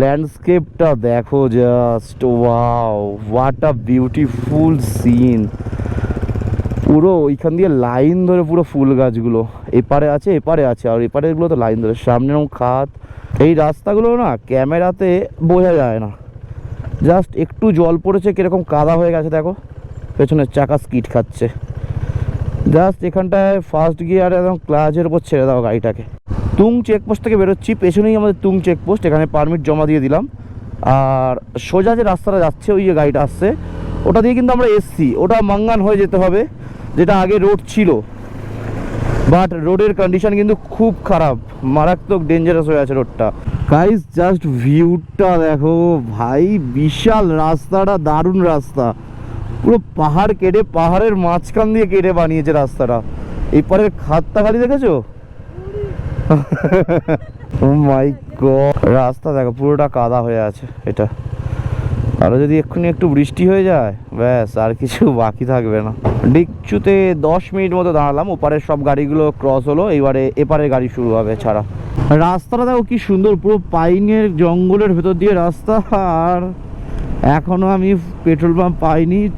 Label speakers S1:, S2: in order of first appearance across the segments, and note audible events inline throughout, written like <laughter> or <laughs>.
S1: ল্যান্ডস্কেপটা দেখো just wow what a beautiful scene পুরো ওইখান দিয়ে লাইন ধরে পুরো ফুল গাছগুলো, এপারে আছে এপারে আছে, আর এপারে গুলো তো লাইন ধরে, সামনে এরকম খাত। এই রাস্তাগুলো না ক্যামেরাতে বোঝা যায় না। জাস্ট একটু জল পড়েছে, কীরকম কাদা হয়ে গেছে, দেখো। পেছনের চাকা স্কিট খাচ্ছে। জাস্ট এখানটায় ফার্স্ট গিয়ার একদম ক্লাচের উপর ছেড়ে দাও গাড়িটাকে। তুং চেকপোস্ট থেকে বেরোচ্ছি। পেছনেই আমাদের তুং চেকপোস্ট এখানে পারমিট জমা দিয়ে দিলাম। আর সোজা যে রাস্তাটা যাচ্ছে, ওই যে গাড়িটা আসছে, ওটা দিয়ে কিন্তু আমরা এসছি। ওটা মাঙ্গান হয়ে যেতে হবে, যেটা আগে রোড ছিল। বাট রোডের কন্ডিশন কিন্তু খুব খারাপ। মারাত্মক ডেঞ্জারাস হয়ে আছে রোডটা গাইস জাস্ট ভিউটা দেখো ভাই, বিশাল রাস্তাটা, দারুণ রাস্তা। পুরো পাহাড় কেটে, পাহাড়ের মাঝখান দিয়ে কেটে বানিয়েছে রাস্তাটা। এপারের খাতটা খালি দেখেছ? গড রাস্তা দেখো, পুরোটা কাদা হয়ে আছে এটা। আরও যদি এক্ষুনি একটু বৃষ্টি হয়ে যায়, ব্যাস, আর কিছু <laughs> বাকি থাকবে না। ডিকচুতে দশ মিনিট মতো দাঁড়ালাম, ওপারের সব গাড়িগুলো ক্রস হলো, এবারে এপারের গাড়ি শুরু হবে ছাড়া। রাস্তাটা দেখো কি সুন্দর, পুরো পাইনের জঙ্গলের ভেতর দিয়ে রাস্তা, আর এখনও আমি পেট্রোল পাম্প পাইনি।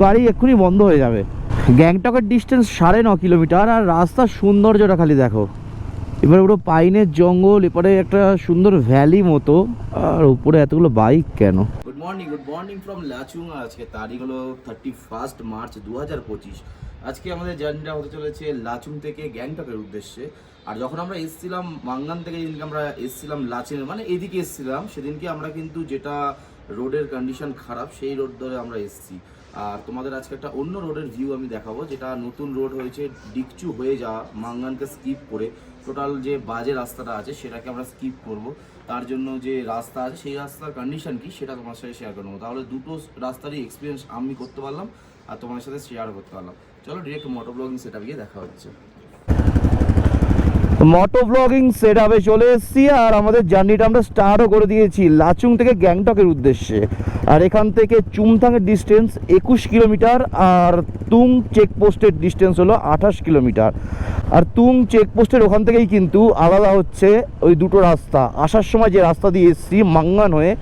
S1: গাড়ি এক্ষুনি বন্ধ হয়ে যাবে। গ্যাংটকের ডিস্টেন্স সাড়ে ন কিলোমিটার, আর রাস্তার সৌন্দর্যটা খালি দেখো। এবার পুরো পাইনের জঙ্গল, এপারে একটা সুন্দর ভ্যালি মতো, আর উপরে এতগুলো বাইক কেন?
S2: Good morning good morning from Lachung. আজকে তারিখ হলো থার্টি ফার্স্ট মার্চ দু হাজার পঁচিশ। আজকে আমাদের জার্নিটা হতে চলেছে লাচুং থেকে গ্যাংটকের উদ্দেশ্যে। আর যখন আমরা এসছিলাম মাঙ্গান থেকে, যেদিনকে আমরা এসছিলাম লাচেন মানে এদিকে এসছিলাম, সেদিনকে আমরা কিন্তু যেটা রোডের কন্ডিশন খারাপ, সেই রোড ধরে আমরা এসছি। আর তোমাদের আজকে একটা অন্য রোডের ভিউ আমি দেখাবো, যেটা নতুন রোড হয়েছে, ডিকচু হয়ে যাওয়া, মাঙ্গানকে স্কিপ করে। টোটাল যে বাজে রাস্তাটা আছে, সেটাকে আমরা স্কিপ করব। তার জন্য যে রাস্তা আছে, সেই রাস্তার কন্ডিশন কি, সেটা তোমার সাথে শেয়ার করব তাহলে দুটো রাস্তারই এক্সপিরিয়েন্স আমি করতে পারলাম, আর তোমার সাথে শেয়ার করতে পারলাম। চলো ডিরেক্ট মোটর ব্লগিং সেটা গিয়ে দেখা হচ্ছে।
S1: মোটো ব্লগিং সেট আপে চলে এসেছি, আর আমাদের জার্নিটা আমরা স্টার্টও করে দিয়েছি লাচুং থেকে গ্যাংটকের উদ্দেশ্যে। আর এখান থেকে চুমথাংয়ের ডিস্টেন্স একুশ কিলোমিটার আর তুং চেকপোস্টের ডিস্টেন্স হলো আঠাশ কিলোমিটার আর তুং চেকপোস্টের ওখান থেকেই কিন্তু আলাদা হচ্ছে ওই দুটো রাস্তা। আসার সময় যে রাস্তা দিয়ে এসেছি মাঙ্গান হয়ে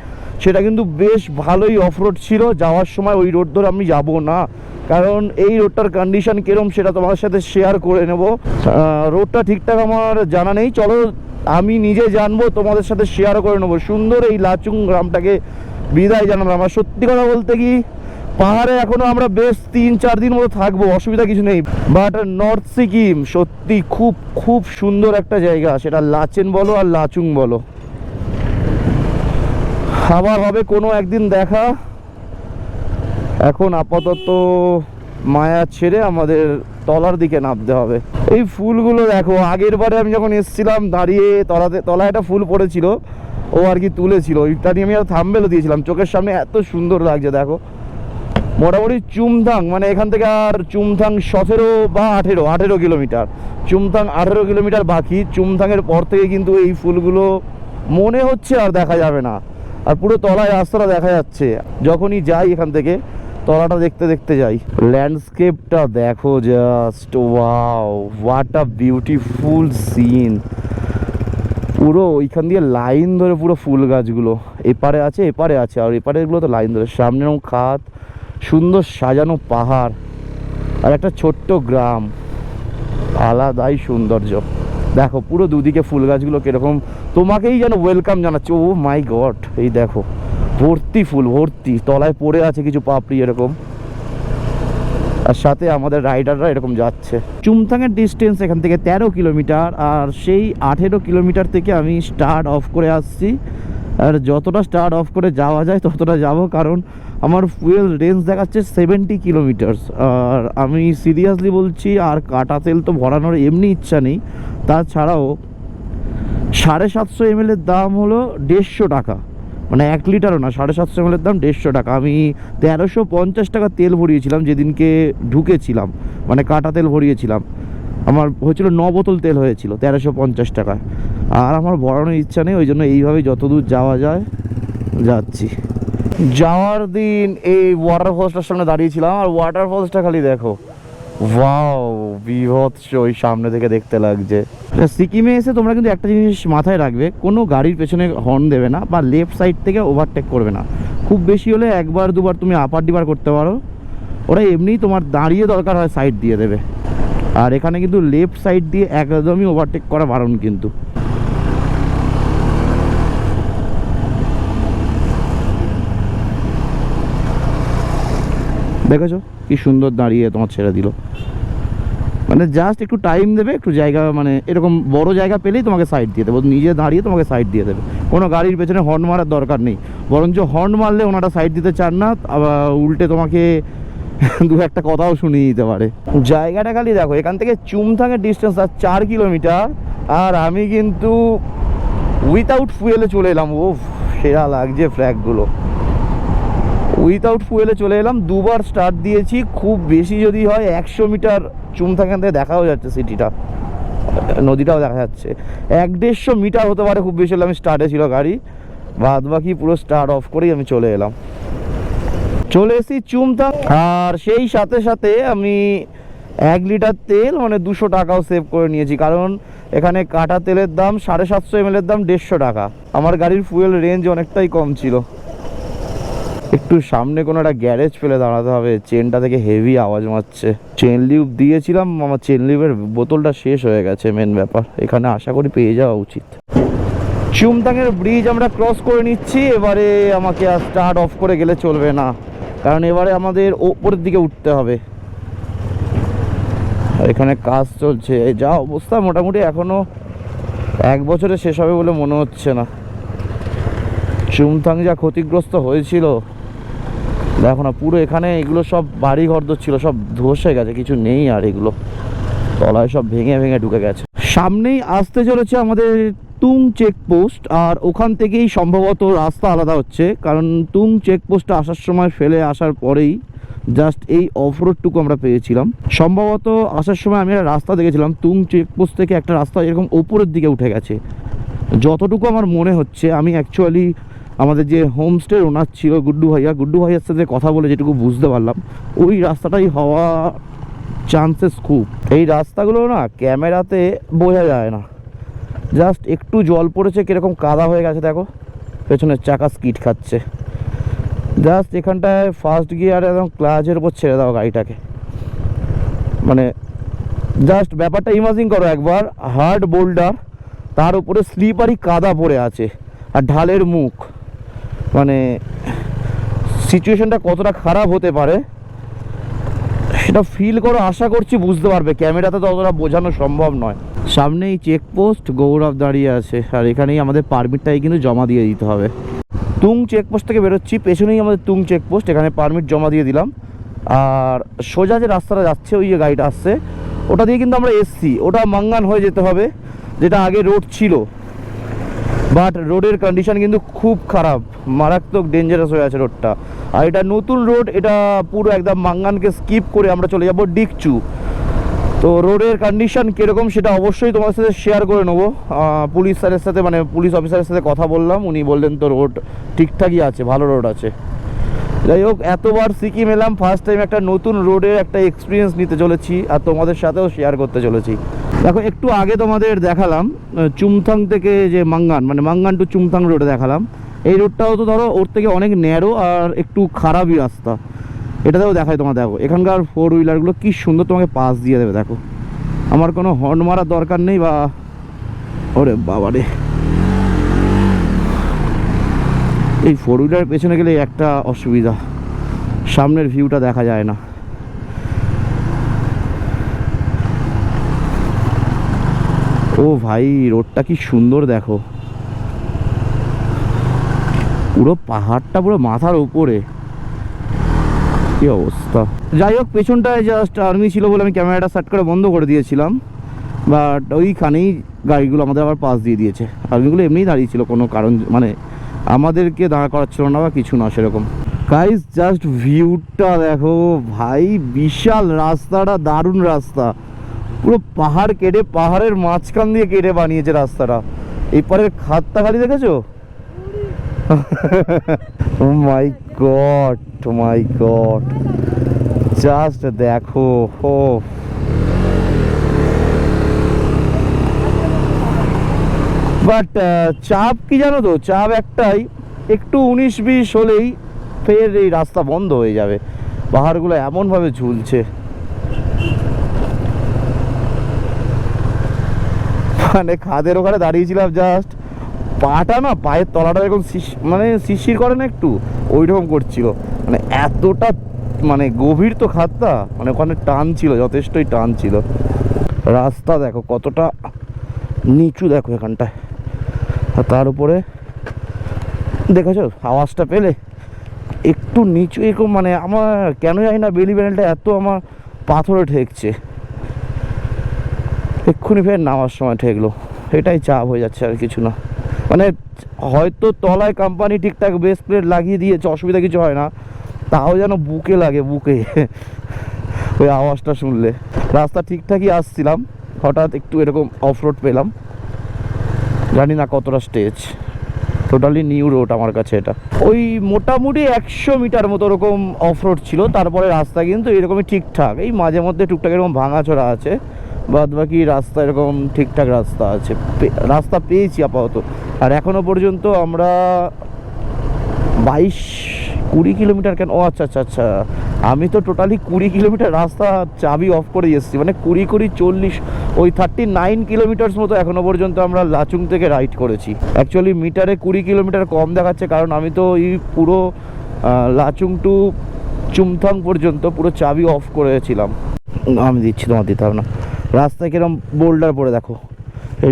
S1: সেটা কিন্তু বেশ ভালোই অফ রোড ছিল। যাওয়ার সময় ওই রোড ধরে আমি যাব না। কারণ এই রোডটার কন্ডিশন কিরম সেটা তোমার সাথে শেয়ার করে নেব। রোডটা ঠিকঠাক আমার জানা নেই। চলো, আমি নিজে জানব, তোমাদের সাথে শেয়ার করে নেব। সুন্দর এই লাচুং গ্রামটাকে বিদায় জানালাম। আমার সত্যি কথা বলতে কি, পাহাড়ে এখনও আমরা বেশ তিন, চার দিন মতো থাকব, অসুবিধা কিছু নেই। বাট নর্থ সিকিম সত্যি খুব খুব সুন্দর একটা জায়গা। সেটা লাচেন বলো আর লাচুং বলো। আবার হবে কোনো একদিন দেখা। এখন আপাতত মায়া ছেড়ে আমাদের তলার দিকে নামতে হবে। এই ফুলগুলো দেখো, আগের বারে আমি যখন এসেছিলাম দাঁড়িয়ে তলাতে, তলায় একটা ফুল পড়েছিল, ও আর কি তুলেছিল। নিয়ে আমি আর থাম্বেলও দিয়েছিলাম, চোখের সামনে এত সুন্দর লাগছে, দেখো। মোটামুটি চুমথাং মানে এখান থেকে আর চুমথাং সতেরো বা আঠেরো আঠেরো কিলোমিটার। চুমথাং আঠেরো কিলোমিটার বাকি, চুমথাংয়ের পর থেকে কিন্তু এই ফুলগুলো মনে হচ্ছে আর দেখা যাবে না। আর পুরো তলায় রাস্তাটা দেখা যাচ্ছে। যখনই যাই এখান থেকে তলাটা দেখতে দেখতে যাই। ল্যান্ডস্কেপটা দেখো just wow what a beautiful scene পুরো ওইখান দিয়ে লাইন ধরে পুরো ফুল গাছগুলো। এপারে আছে এপারে আছে, আর এপারেগুলো তো লাইন ধরে। সামনে খাত, সুন্দর সাজানো পাহাড়, আর একটা ছোট্ট গ্রাম। আলাদাই সৌন্দর্য। দেখো, পুরো দুদিকে ফুল গাছগুলো কীরকম। তোমাকেই যেন ওয়েলকাম জানাচ্ছে। ও মাই গড এই দেখো। ভর্তি ফুল, ভর্তি। তলায় পড়ে আছে কিছু পাপড়ি এরকম। আর সাথে আমাদের রাইডাররা এরকম যাচ্ছে। চুমথাঙের ডিস্টেন্স এখান থেকে তেরো কিলোমিটার, আর সেই আঠেরো কিলোমিটার থেকে আমি স্টার্ট অফ করে আসছি। আর যতটা স্টার্ট অফ করে যাওয়া যায়, ততটা যাব, কারণ আমার ফুয়েল রেঞ্জ দেখাচ্ছে সেভেন্টি কিলোমিটার্স আর আমি সিরিয়াসলি বলছি, আর কাটা তেল তো ভরানোর এমনি ইচ্ছা নেই। তাছাড়াও সাড়ে সাতশো এমএলের দাম হলো দেড়শো টাকা। মানে এক লিটারও না, সাড়ে সাতশো এমএলের দাম দেড়শো টাকা। আমি তেরোশো পঞ্চাশ টাকা তেল ভরিয়েছিলাম যেদিনকে ঢুকেছিলাম মানে কাটা তেল ভরিয়েছিলাম। আমার হয়েছিল ন বোতল তেল হয়েছিল, তেরোশো পঞ্চাশ টাকা আর আমার ভরানোর ইচ্ছা নেই, ওই জন্য এইভাবে যতদূর যাওয়া যায়, যাচ্ছি। যাওয়ার দিন এই ওয়াটার ফলসটার সামনে দাঁড়িয়েছিলাম আর ওয়াটার ফলসটা খালি দেখো। ওয়াও বিভৎস, ওই সামনে থেকে দেখতে লাগছে। সিকিমে এসে তোমরা কিন্তু একটা জিনিস মাথায় রাখবে, কোনো গাড়ির পেছনে হর্ন দেবে না, বা লেফট সাইড থেকে ওভারটেক করবে না। খুব বেশি হলে একবার, দুবার তুমি আপার ডিপার করতে পারো। ওরা এমনিই তোমার দাঁড়িয়ে দরকার হয় সাইড দিয়ে দেবে। আর এখানে কিন্তু লেফট সাইড দিয়ে একদমই ওভারটেক করা বারণ কিন্তু। দেখেছ? কি সুন্দর দাঁড়িয়ে তোমার ছেড়ে দিল। মানে জাস্ট একটু টাইম দেবে, একটু জায়গা মানে এরকম বড় জায়গা পেলেই তোমাকে সাইড দিয়ে দেবে। নিজে দাঁড়িয়ে তোমাকে সাইড দিয়ে দেবে। কোনো গাড়ির পেছনে হর্ন মারার দরকার নেই। বরঞ্চ হর্ন মারলে ওনারা সাইড দিতে চান না, আবার উল্টে তোমাকে <laughs> দু একটা কথাও শুনিয়ে দিতে পারে। জায়গাটা খালি দেখো, এখান থেকে চুমথাঙের ডিস্টেন্স আর চার কিলোমিটার আর আমি কিন্তু উইথাউট ফুয়েলে চলে এলাম। ও সেরা লাগছে ফ্ল্যাগগুলো উইথাউট ফুয়েলে চলে এলাম। দুবার স্টার্ট দিয়েছি। খুব বেশি যদি হয়, একশো মিটার চুমথাখান থেকে দেখাও যাচ্ছে সিটিটা। নদীটাও দেখা যাচ্ছে। এক দেড়শো মিটার হতে পারে খুব বেশি হলে আমি স্টার্টে ছিল গাড়ি। বাদ বাকি পুরো স্টার্ট অফ করেই আমি চলে এলাম। চলে এসেছি চুমথাং। আর সেই সাথে সাথে আমি এক লিটার তেল মানে দুশো টাকাও সেভ করে নিয়েছি। কারণ এখানে কাটা তেলের দাম সাড়ে সাতশো এম এর দাম দেড়শো টাকা। আমার গাড়ির ফুয়েল রেঞ্জ অনেকটাই কম ছিল। একটু সামনে কোনো একটা গ্যারেজ ফেলে দাঁড়াতে হবে, চেনটা থেকে হেভি আওয়াজ মারছে। চেন লিউব দিয়েছিলাম, আমার চেন লিউবের বোতলটা শেষ হয়ে গেছে মেন ব্যাপার। এখানে আশা করি পেয়ে যাওয়া উচিত। চুমতাংয়ের ব্রিজ আমরা ক্রস করে নিচ্ছি, এবারে আমাকে আর স্টার্ট অফ করে গেলে চলবে না। কারণ এবারে আমাদের ওপরের দিকে উঠতে হবে। এখানে কাজ চলছে যা অবস্থা মোটামুটি এখনও এক বছরে শেষ হবে বলে মনে হচ্ছে না। চুমথাং যা ক্ষতিগ্রস্ত হয়েছিল দেখো না, পুরো এখানে এগুলো সব বাড়ি ঘর ছিল, সব ধসে গেছে, কিছু নেই আর এগুলো। তলায় সব ভেঙে ভেঙে ঢুকে গেছে। সামনেই আসতে চলেছে আমাদের তুং চেকপোস্ট আর ওখান থেকেই সম্ভবত রাস্তা আলাদা হচ্ছে, কারণ তুং চেকপোস্টে আসার সময় ফেলে আসার পরেই জাস্ট এই অফরোডটুকু আমরা পেয়েছিলাম। সম্ভবত আসার সময় আমি একটা রাস্তা দেখেছিলাম, তুং চেকপোস্ট থেকে একটা রাস্তা এরকম ওপরের দিকে উঠে গেছে। যতটুকু আমার মনে হচ্ছে, আমি অ্যাকচুয়ালি আমাদের যে হোমস্টের ওনার ছিল গুড্ডু ভাইয়া, গুড্ডু ভাইয়ার সাথে কথা বলে যেটুকু বুঝতে পারলাম, ওই রাস্তাটাই হওয়া চান্সেস খুব। এই রাস্তাগুলো না ক্যামেরাতে বোঝা যায় না। জাস্ট একটু জল পড়েছে, কীরকম কাদা হয়ে গেছে, দেখো। পেছনের চাকা স্কিট খাচ্ছে। জাস্ট এখানটায় ফার্স্ট গিয়ার একদম ক্লাচের উপর ছেড়ে দাও গাড়িটাকে। মানে জাস্ট ব্যাপারটা ইমাজিন করো একবার হার্ড বোল্ডার তার উপরে স্লিপারই কাদা পড়ে আছে, আর ঢালের মুখ। মানে সিচুয়েশনটা কতটা খারাপ হতে পারে, সেটা ফিল করো, আশা করছি বুঝতে পারবে। ক্যামেরাতে তো অতটা বোঝানো সম্ভব নয়। সামনেই চেকপোস্ট গৌরব দাঁড়িয়ে আছে। আর এখানেই আমাদের পারমিটটাই কিন্তু জমা দিয়ে দিতে হবে। তুং চেকপোস্ট থেকে বেরোচ্ছি, পেছনেই আমাদের তুং চেকপোস্ট এখানে পারমিট জমা দিয়ে দিলাম। আর সোজা যে রাস্তাটা যাচ্ছে, ওই যে গাড়িটা আসছে, ওটা দিয়ে কিন্তু আমরা এসছি। ওটা মাঙ্গান হয়ে যেতে হবে, যেটা আগে রোড ছিল। বাট রোডের কন্ডিশন কিন্তু খুব খারাপ। মারাত্মক ডেঞ্জারাস হয়ে আছে রোডটা আর এটা নতুন রোড এটা পুরো একদম মাঙ্গানকে স্কিপ করে আমরা চলে যাব ডিকচু। তো রোডের কন্ডিশন কীরকম সেটা অবশ্যই তোমার সাথে শেয়ার করে নেব। পুলিশ স্যারের সাথে মানে পুলিশ অফিসারের সাথে কথা বললাম। উনি বললেন তো রোড ঠিকঠাকই আছে, ভালো রোড আছে। যাই হোক, এতবার সিকিম এলাম ফার্স্ট টাইম একটা নতুন রোডের একটা এক্সপিরিয়েন্স নিতে চলেছি। আর তোমাদের সাথেও শেয়ার করতে চলেছি। দেখো, একটু আগে তোমাদের দেখালাম চুমথাং থেকে যে মাঙ্গান মানে মাঙ্গান টু চুমথাং রোডে দেখালাম। এই রোডটাও তো ধরো, ওর থেকে অনেক ন্যারো আর একটু খারাপই রাস্তা। এটাতেও দেখায় তোমার দেখো, এখানকার ফোর হুইলারগুলো কি সুন্দর তোমাকে পাস দিয়ে দেবে, দেখো। আমার কোনো হর্ন মারার দরকার নেই বা, ওরে বাবারে এই ফোর হুইলার পেছনে গেলে একটা অসুবিধা, সামনের ভিউটা দেখা যায় না। ও ভাই, রোডটা কি সুন্দর দেখো। পুরো পাহাড়টা পুরো মাথার উপরে। কি অবস্থা। যাই হোক, পেছনটায় জাস্ট আর্মি ছিল বলে আমি ক্যামেরাটা সেট করে বন্ধ করে দিয়েছিলাম। বাট ওইখানেই গাড়িগুলো আমাদের আবার পাস দিয়ে দিয়েছে। আর্মিগুলো এমনিই দাঁড়িয়ে ছিল, কোনো কারণ মানে আমাদেরকে দাঁড়া করাচ্ছিল না বা কিছু না সেরকম। গাইস জাস্ট ভিউটা দেখো। ভাই, বিশাল রাস্তাটা, দারুণ রাস্তা। পুরো পাহাড় কেটে, পাহাড়ের মাঝখান দিয়ে কেটে বানিয়েছে রাস্তাটা। এই পারের খাতটা খালি দেখেছ? My god my god. Just দেখো, হো। বাট চাপ কি জানো তো? চাপ একটাই, একটু উনিশ বিশ হলেই ফের এই রাস্তা বন্ধ হয়ে যাবে। পাহাড়গুলো এমনভাবে ঝুলছে। মানে খাদের ওখানে দাঁড়িয়েছিলাম জাস্ট পাটা না পায়ের তলাটা এরকম মানে শিশির করে না একটু ওই রকম করছিল। মানে এতটা মানে গভীর তো খাতটা মানে ওখানে টান ছিল, যথেষ্টই টান ছিল। রাস্তা দেখো কতটা নিচু দেখো এখানটায়। আর তার উপরে, দেখেছ? আওয়াজটা পেলে একটু নিচু, এরকম মানে আমার কেন জানি না বেলি ব্যান্ডটা এত আমার পাথরে ঠেকছে। এক্ষুনি ফের নামার সময় ঠেকলো। এটাই চাপ হয়ে যাচ্ছে আর কিছু না। মানে হয়তো তলায় কোম্পানি ঠিকঠাক বেস প্লেট লাগিয়ে দিয়েছে, অসুবিধা কিছু হয় না। তাও যেন বুকে লাগে, বুকে। ওই আওয়াজটা শুনলে। রাস্তা ঠিকঠাকই আসছিলাম। হঠাৎ একটু এরকম অফ রোড পেলাম। জানি না কতটা স্টেজ টোটালি নিউ রোড আমার কাছে এটা। ওই মোটামুটি একশো মিটার মতো ওরকম অফ রোড ছিল। তারপরে রাস্তা কিন্তু এরকমই ঠিকঠাক। এই মাঝে মধ্যে টুকটাক এরকম ভাঙাচোরা আছে। বাদ বাকি রাস্তা এরকম ঠিকঠাক রাস্তা আছে। রাস্তা পেয়েছি আপাতত। আর এখনও পর্যন্ত আমরা বাইশ কুড়ি কিলোমিটার কেন? ও আচ্ছা আচ্ছা আচ্ছা। আমি তো টোটালি কুড়ি কিলোমিটার রাস্তা চাবি অফ করে এসেছি। মানে কুড়ি কুড়ি চল্লিশ, ওই থার্টি নাইন কিলোমিটার্স মতো এখনও পর্যন্ত আমরা লাচুং থেকে রাইড করেছি। অ্যাকচুয়ালি মিটারে কুড়ি কিলোমিটার কম দেখাচ্ছে কারণ আমি তো এই পুরো লাচুং টু চুমথাং পর্যন্ত পুরো চাবি অফ করেছিলাম। আমি দিচ্ছি তোমার দিতে হবে না। রাস্তায় কিরম বোল্ডার পড়ে দেখো।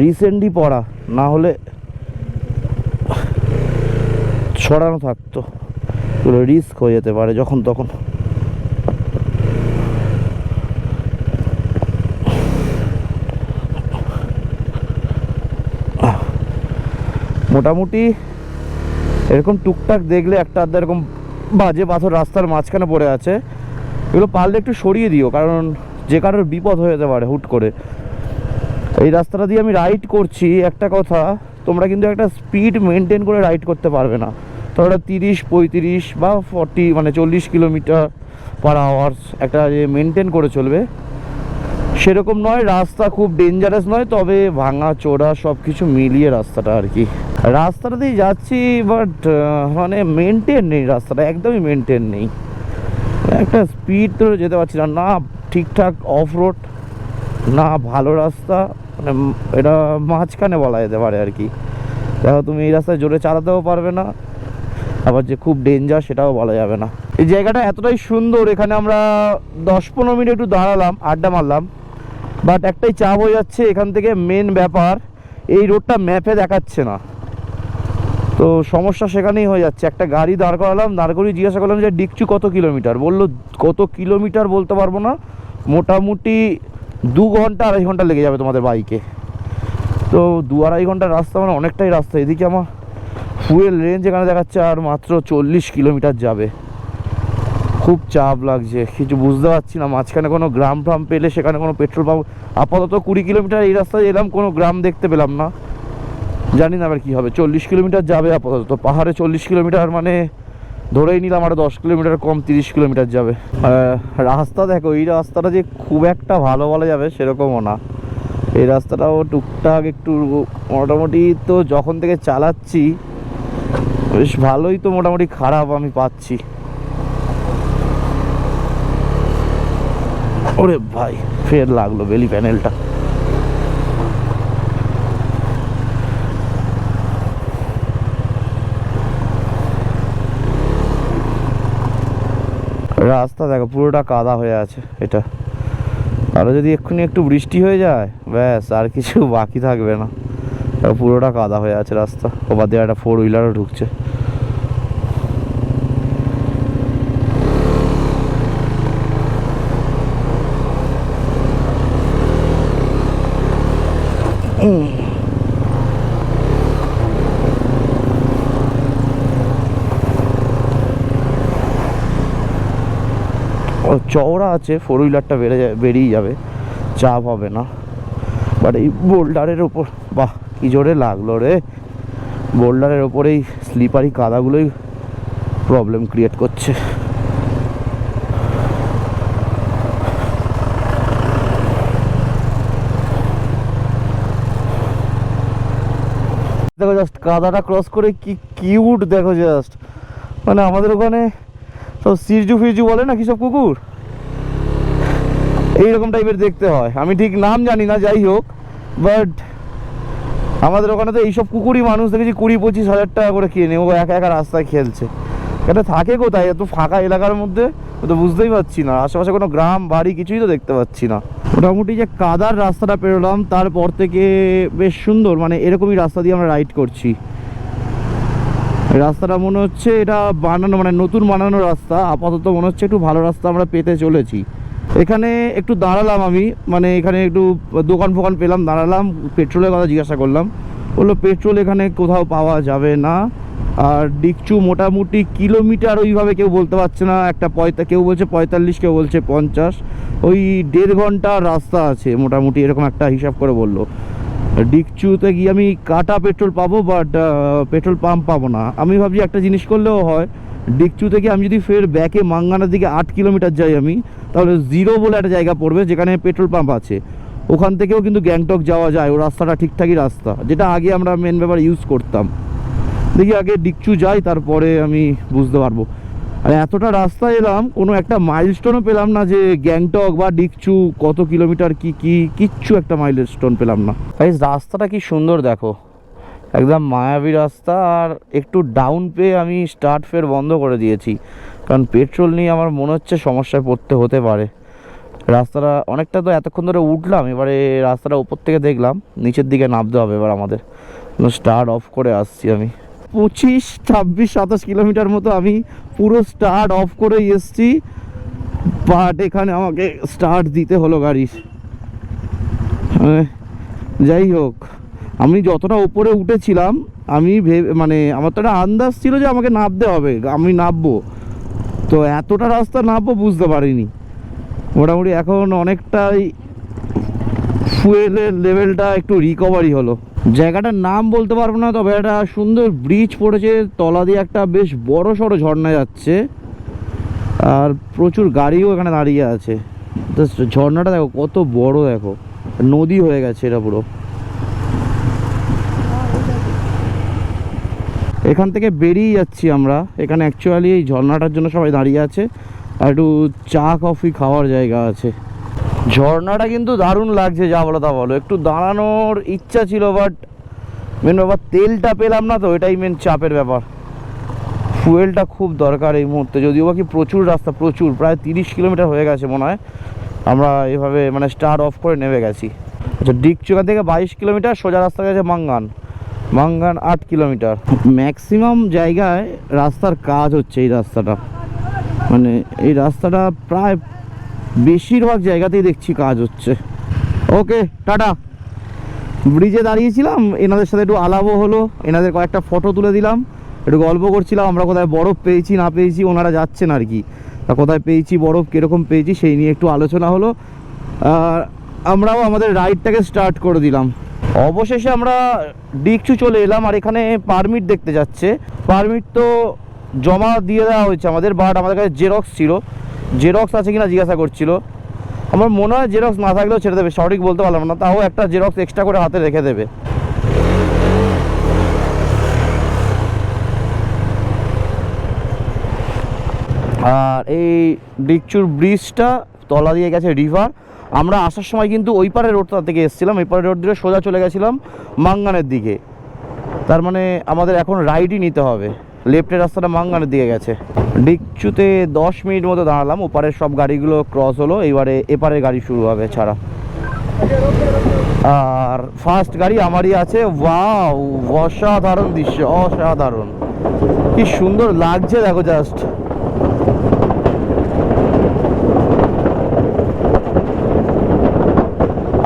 S1: রিসেন্টলি পড়া, না হলে ছড়ানো থাকতো। এগুলো রিস্ক হয়ে যেতে পারে যখন তখন। মোটামুটি এরকম টুকটাক দেখলে একটা আধটা এরকম বাজে পাথর রাস্তার মাঝখানে পড়ে আছে। এগুলো পারলে একটু সরিয়ে দিও, কারণ যে কারোর বিপদ হয়ে যেতে পারে হুট করে। এই রাস্তাটা দিয়ে আমি রাইড করছি, একটা কথা, তোমরা কিন্তু একটা স্পিড মেনটেন করে রাইড করতে পারবে না। তোমরা তিরিশ, পঁয়ত্রিশ বা ফর্টি মানে চল্লিশ কিলোমিটার পার আওয়ার্স একটা যে মেনটেন করে চলবে। সেরকম নয়, রাস্তা খুব ডেঞ্জারাস নয়, তবে ভাঙা, চোরা সব কিছু মিলিয়ে রাস্তাটা আর কি। রাস্তাটা দিয়ে যাচ্ছি বাট মানে মেনটেন নেই রাস্তাটা, একদমই মেনটেন নেই। একটা স্পিড তো যেতে পারছি না না ঠিকঠাক অফ রোড না ভালো রাস্তা মানে এটা মাঝখানে বলা যেতে পারে আর কি। দেখো তুমি এই রাস্তায় জোরে চালাতেও পারবে না, আবার যে খুব ডেঞ্জার সেটাও বলা যাবে না। এই জায়গাটা এতটাই সুন্দর, এখানে আমরা দশ পনেরো মিনিট একটু দাঁড়ালাম, আড্ডা মারলাম বাট একটাই চাপ হয়ে যাচ্ছে, এখান থেকে মেন ব্যাপার, এই রোডটা ম্যাপে দেখাচ্ছে না। তো সমস্যা সেখানেই হয়ে যাচ্ছে, একটা গাড়ি দাঁড় করালাম, দাঁড় করিয়ে জিজ্ঞাসা করলাম যে, ডিকচু কত কিলোমিটার? বলল, কত কিলোমিটার বলতে পারব না মোটামুটি দু ঘণ্টা, আড়াই ঘণ্টা লেগে যাবে তোমাদের বাইকে। তো দু আড়াই ঘণ্টার রাস্তা মানে অনেকটাই রাস্তা। এদিকে আমার ফুয়েল রেঞ্জ এখানে দেখাচ্ছে আর মাত্র চল্লিশ কিলোমিটার যাবে। খুব চাপ লাগছে, কিছু বুঝতে পারছি না। মাঝখানে কোনো গ্রাম ফ্রাম পেলে সেখানে কোনো পেট্রোল পাম্প আপাতত কুড়ি কিলোমিটার এই রাস্তায় এলাম, কোনো গ্রাম দেখতে পেলাম না। জানি না আবার কী হবে। চল্লিশ কিলোমিটার যাবে আপাতত। পাহাড়ে চল্লিশ কিলোমিটার মানে ধরেই নিলাম আরও দশ কিলোমিটার কম, তিরিশ কিলোমিটার যাবে। রাস্তা দেখো, এই রাস্তাটা যে খুব একটা ভালো বলা যাবে সেরকমও না। এই রাস্তাটাও টুকটাক একটু মোটামুটি তো যখন থেকে চালাচ্ছি, বেশ ভালোই তো মোটামুটি খারাপ আমি পাচ্ছি। ওরে ভাই, ফের লাগল বেলি প্যানেলটা। রাস্তা দেখো, পুরোটা কাদা হয়ে আছে এটা। আরও যদি এক্ষুনি একটু বৃষ্টি হয়ে যায়, ব্যাস, আর কিছু বাকি থাকবে না। পুরোটা কাদা হয়ে আছে রাস্তা। ওপার দিয়ে একটা ফোর হুইলারও ঢুকছে। আছে ফোর হুইলারটা বেড়ে যাবে বেরিয়ে যাবে, চাপ হবে না। বাট এই বোল্ডারের ওপর, বাহ, কি জোরে লাগল রে। বোল্ডারের ওপরেই স্লিপারি কাদাগুলোই প্রবলেম ক্রিয়েট করছে। দেখো জাস্ট কাদাটা ক্রস করে কি কিউট দেখো জাস্ট মানে আমাদের ওখানে সব সিরজু ফিরজু বলে না কি সব কুকুর? এইরকম টাইপের দেখতে হয়। আমি ঠিক নাম জানি না, যাই হোক বাট আমাদের ওখানে তো এইসব কুকুরই মানুষ দেখেছি, কুড়ি পঁচিশ হাজার টাকা করে কিনে ও একা একা রাস্তায় খেলছে। এটা থাকে কোথায়? এত ফাঁকা এলাকার মধ্যে তো বুঝতেই পারছি না। আশেপাশে কোনো গ্রাম, বাড়ি কিছুই তো দেখতে পাচ্ছি না। মোটামুটি যে কাদার রাস্তাটা পেরোলাম, তারপর থেকে বেশ সুন্দর মানে এরকমই রাস্তা দিয়ে আমরা রাইড করছি। রাস্তাটা মনে হচ্ছে এটা বানানো মানে নতুন বানানো রাস্তা। আপাতত মনে হচ্ছে একটু ভালো রাস্তা আমরা পেতে চলেছি। এখানে একটু দাঁড়ালাম আমি মানে এখানে একটু দোকান ফোকান পেলাম, দাঁড়ালাম পেট্রোলের কথা জিজ্ঞাসা করলাম। বলল পেট্রোল এখানে কোথাও পাওয়া যাবে না। আর ডিকচু মোটামুটি কিলোমিটার ওইভাবে কেউ বলতে পারছে না। একটা পঁয়তা, কেউ বলছে পঁয়তাল্লিশ, কেউ বলছে পঞ্চাশ। ওই দেড় ঘণ্টার রাস্তা আছে মোটামুটি, এরকম একটা হিসাব করে বলল। ডিকচুতে গিয়ে আমি কাটা পেট্রোল পাবো বাট পেট্রোল পাম্প পাবো না। আমি ভাবছি একটা জিনিস করলেও হয়। ডিকচু থেকে আমি যদি ফের ব্যাকে মাঙ্গানার দিকে আট কিলোমিটার যাই আমি তাহলে জিরো বলে একটা জায়গা পড়বে যেখানে পেট্রোল পাম্প আছে। ওখান থেকেও কিন্তু গ্যাংটক যাওয়া যায়, ও রাস্তাটা ঠিকঠাকই রাস্তা। যেটা আগে আমরা মেন ব্যাপার ইউজ করতাম। দেখি আগে ডিকচু যাই, তারপরে আমি বুঝতে পারব। আর এতটা রাস্তা এলাম, কোনো একটা মাইলস্টোনও পেলাম না যে গ্যাংটক বা ডিকচু কত কিলোমিটার কি কি, কিচ্ছু একটা মাইলস্টোন পেলাম না। রাস্তাটা কি সুন্দর দেখো। একদম মায়াবী রাস্তা আর একটু ডাউন পেয়ে আমি স্টার্ট ফের বন্ধ করে দিয়েছি। কারণ পেট্রোল নিয়ে আমার মনে হচ্ছে সমস্যায় পড়তে হতে পারে। রাস্তাটা অনেকটা তো এতক্ষণ ধরে উঠলাম এবারে রাস্তাটা উপর থেকে দেখলাম নিচের দিকে নামতে হবে এবার আমাদের। স্টার্ট অফ করে আসছি আমি। পঁচিশ ছাব্বিশ সাতাশ কিলোমিটার মতো আমি পুরো স্টার্ট অফ করে এসছি। বাট এখানে আমাকে স্টার্ট দিতে হলো গাড়ির। আহ, যাই হোক। আমি যতটা উপরে উঠেছিলাম, আমি ভেবে মানে আমার তো একটা আন্দাজ ছিল যে আমাকে নামতে হবে, আমি নামবো তো এতটা রাস্তা নামবো বুঝতে পারিনি। মোটামুটি এখন অনেকটাই ফুয়েলের লেভেলটা একটু রিকভারি হলো। জায়গাটার নাম বলতে পারব না, তবে একটা সুন্দর ব্রিজ পড়েছে, তলা দিয়ে একটা বেশ বড় সড়ো ঝর্ণা যাচ্ছে। আর প্রচুর গাড়িও এখানে দাঁড়িয়ে আছে। তো ঝর্ণাটা দেখো, কত বড় দেখো। নদী হয়ে গেছে এটা পুরো। এখান থেকে বেরিয়ে যাচ্ছি আমরা। এখানে অ্যাকচুয়ালি এই ঝর্ণাটার জন্য সবাই দাঁড়িয়ে আছে। আর একটু চা, কফি খাওয়ার জায়গা আছে। ঝর্ণাটা কিন্তু দারুণ লাগছে, যা বলো তা বলো। একটু দাঁড়ানোর ইচ্ছা ছিল বাট মেন ব্যাপার তেলটা পেলাম না তো, এটাই মেন চাপের ব্যাপার। ফুয়েলটা খুব দরকার এই মুহূর্তে, যদিও বাকি প্রচুর রাস্তা, প্রচুর, প্রায় তিরিশ কিলোমিটার হয়ে গেছে মনে হয়। আমরা এভাবে মানে স্টার্ট অফ করে নেমে গেছি। আচ্ছা ডিকচুকা থেকে বাইশ কিলোমিটার সোজা রাস্তা গেছে মাঙ্গান। মাঙ্গান আট কিলোমিটার। ম্যাক্সিমাম জায়গায় রাস্তার কাজ হচ্ছে এই রাস্তাটা। মানে এই রাস্তাটা প্রায় বেশিরভাগ জায়গাতেই দেখছি কাজ হচ্ছে। ওকে, টাটা। ব্রিজে দাঁড়িয়েছিলাম, এনাদের সাথে একটু আলাপও হলো, এনাদের কয়েকটা ফটো তুলে দিলাম, একটু গল্প করছিলাম, আমরা কোথায় বরফ পেয়েছি, না পেয়েছি, ওনারা যাচ্ছেন আর কি। তা কোথায় পেয়েছি, বরফ কীরকম পেয়েছি, সেই নিয়ে একটু আলোচনা হলো। আর আমরাও আমাদের রাইডটাকে স্টার্ট করে দিলাম। অবশেষে আমরা ডিকচু চলে এলাম আর এখানে পারমিট দেখতে যাচ্ছে। পারমিট তো জমা দিয়ে দেওয়া হয়েছে আমাদের বাট আমাদের কাছে জেরক্স ছিল। জেরক্স আছে কিনা জিজ্ঞাসা করছিল। আমার মনে হয় জেরক্স না থাকলেও ছেড়ে দেবে, সঠিক বলতে পারলাম না। তাও একটা জেরক্স এক্সট্রা করে হাতে রেখে দেবে। আর এই ডিকচুর ব্রিজটা তলা দিয়ে গেছে রিভার আমরা আসার সময় কিন্তু ওই পারে রোডটা থেকে এসেছিলাম, এই পারে রোড দিয়ে সোজা চলে গেছিলাম মাঙ্গানের দিকে। তার মানে আমাদের এখন রাইডই নিতে হবে। লেফটের রাস্তাটা মাঙ্গানের দিকে গেছে। ডিকচুতে দশ মিনিট মতো দাঁড়ালাম ওপারের সব গাড়িগুলো ক্রস হলো এইবারে এপারের গাড়ি শুরু হবে ছাড়া। আর ফার্স্ট গাড়ি আমারই আছে ওয়াও অসাধারণ দৃশ্য, অসাধারণ। কি সুন্দর লাগছে, দেখো জাস্ট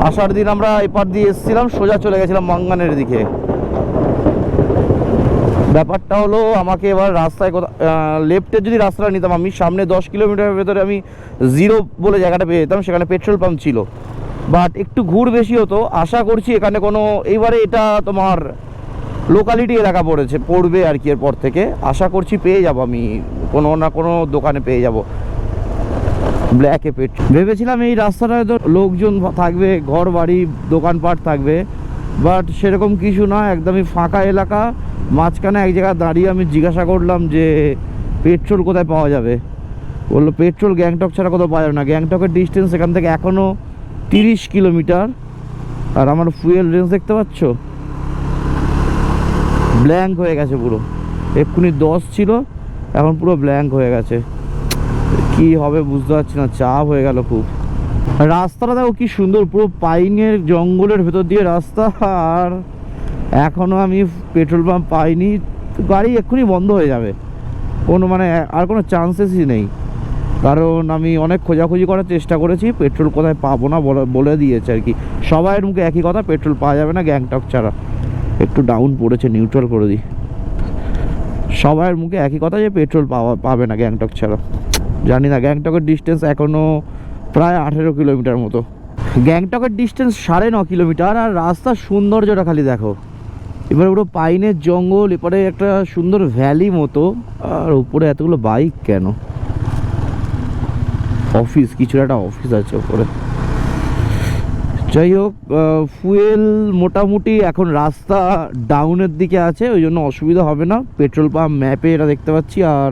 S1: আসার দিন আমরা এপার দিয়ে এসেছিলাম, সোজা চলে গেছিলাম মাঙ্গানের দিকে। ব্যাপারটা হলো, আমাকে এবার রাস্তায় কোথা লেফটের যদি রাস্তাটা নিতাম, আমি সামনে দশ কিলোমিটারের ভেতরে আমি জিরো বলে জায়গাটা পেয়ে যেতাম, সেখানে পেট্রোল পাম্প ছিল। বাট একটু ঘুর বেশি হতো, আশা করছি এখানে কোনো, এইবারে এটা তোমার লোকালিটি এলাকা পড়েছে, পড়বে আর কি এরপর থেকে। আশা করছি পেয়ে যাব আমি, কোনো না কোনো দোকানে পেয়ে যাব। ব্ল্যাকে পেট। ভেবেছিলাম এই রাস্তাটায় তো লোকজন থাকবে, ঘর, বাড়ি, দোকানপাট থাকবে বাট সেরকম কিছু না, একদমই ফাঁকা এলাকা। মাঝখানে এক জায়গায় দাঁড়িয়ে আমি জিজ্ঞাসা করলাম যে, পেট্রোল কোথায় পাওয়া যাবে? বলল, পেট্রোল গ্যাংটক ছাড়া কোথাও পাওয়া যাবে না। গ্যাংটকের ডিস্টেন্স এখান থেকে এখনও তিরিশ কিলোমিটার। আর আমার ফুয়েল রেঞ্জ দেখতে পাচ্ছ? ব্ল্যাঙ্ক হয়ে গেছে পুরো। এক্ষুনি দশ ছিল, এখন পুরো ব্ল্যাঙ্ক হয়ে গেছে। কি হবে বুঝতে পারছি না, চাপ হয়ে গেল খুব। রাস্তাটা দেখো কি সুন্দর, পুরো পাইনের জঙ্গলের ভেতর দিয়ে রাস্তা, আর এখনও আমি পেট্রোল পাম্প পাইনি, গাড়ি এক্ষুনি বন্ধ হয়ে যাবে। কোনো মানে আর কোনো চান্সেসই নেই। কারণ আমি অনেক খোঁজাখুঁজি করার চেষ্টা করেছি, পেট্রোল কোথায় পাবো না বলে- দিয়েছে আর কি। সবাইয়ের মুখে একই কথা, পেট্রোল পাওয়া যাবে না গ্যাংটক ছাড়া। একটু ডাউন পড়েছে নিউট্রাল করে দিই। সবাইয়ের মুখে একই কথা যে পেট্রোল পাওয়া, পাবে না গ্যাংটক ছাড়া। জানি না, গ্যাংটকের ডিস্টেন্স এখনও প্রায় আঠেরো কিলোমিটার মতো। গ্যাংটকের ডিস্টেন্স সাড়ে ন কিলোমিটার আর রাস্তার সৌন্দর্যটা খালি দেখো। এবার পুরো পাইনের জঙ্গল, এপারে একটা সুন্দর ভ্যালি মতো। আর উপরে এতগুলো বাইক কেন? অফিস কিছু একটা অফিস আছে ওপরে। যাই হোক ফুয়েল মোটামুটি এখন রাস্তা ডাউনের দিকে আছে, ওই জন্য অসুবিধা হবে না। পেট্রোল পাম্প ম্যাপে এটা দেখতে পাচ্ছি, আর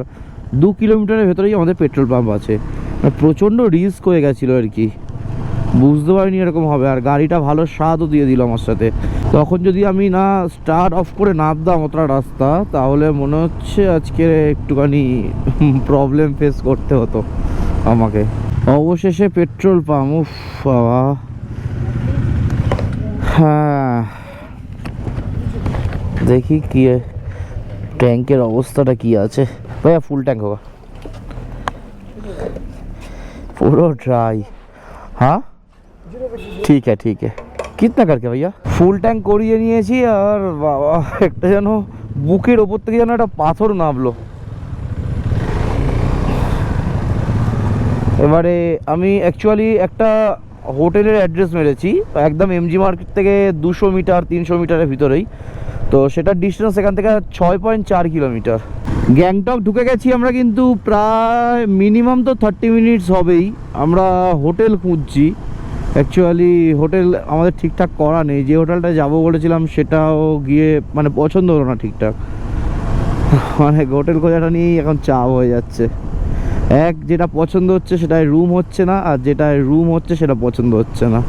S1: দু কিলোমিটারের ভেতরেই আমাদের পেট্রোল পাম্প আছে। আর প্রচণ্ড রিস্ক হয়ে গেছিল আর কি। বুঝতে পারিনি এরকম হবে। আর গাড়িটা ভালো স্বাদও দিয়ে দিল আমার সাথে। তখন যদি আমি না স্টার্ট অফ করে নামতাম অতটা রাস্তা, তাহলে মনে হচ্ছে আজকে একটুখানি প্রবলেম ফেস করতে হতো আমাকে। অবশেষে পেট্রোল পাম্প, উফ বাবা। হ্যাঁ। দেখি কি ট্যাঙ্কের অবস্থাটা কি আছে। ভাইয়া ফুল ট্যাঙ্ক হোক पूरा ड्राई हाँ ঠিক है ঠিক है কিতনা করকে ভাইয়া ফুল ট্যাঙ্ক করিয়ে নিয়েছি আর বাবা একটা যেন বুকের ওপর থেকে যেন একটা পাথর নামলো এবারে আমি অ্যাকচুয়ালি একটা হোটেলের অ্যাড্রেস মেরেছি একদম এমজি মার্কেট থেকে দুশো মিটার তিনশো মিটারের ভিতরেই তো সেটা ডিস্টেন্স এখান থেকে ছয় পয়েন্ট চার কিলোমিটার। গ্যাংটক ঢুকে গেছি আমরা কিন্তু প্রায় মিনিমাম তো থার্টি মিনিটস হবেই। আমরা হোটেল খুঁজছি। অ্যাকচুয়ালি হোটেল আমাদের ঠিকঠাক করা নেই। যে হোটেলটা যাব বলেছিলাম, সেটাও গিয়ে মানে পছন্দ হলো না ঠিকঠাক। মানে হোটেল খোঁজাটা নিয়েই এখন চাপ হয়ে যাচ্ছে। এক, যেটা পছন্দ হচ্ছে সেটায় রুম হচ্ছে না, আর যেটায় রুম হচ্ছে সেটা পছন্দ হচ্ছে না।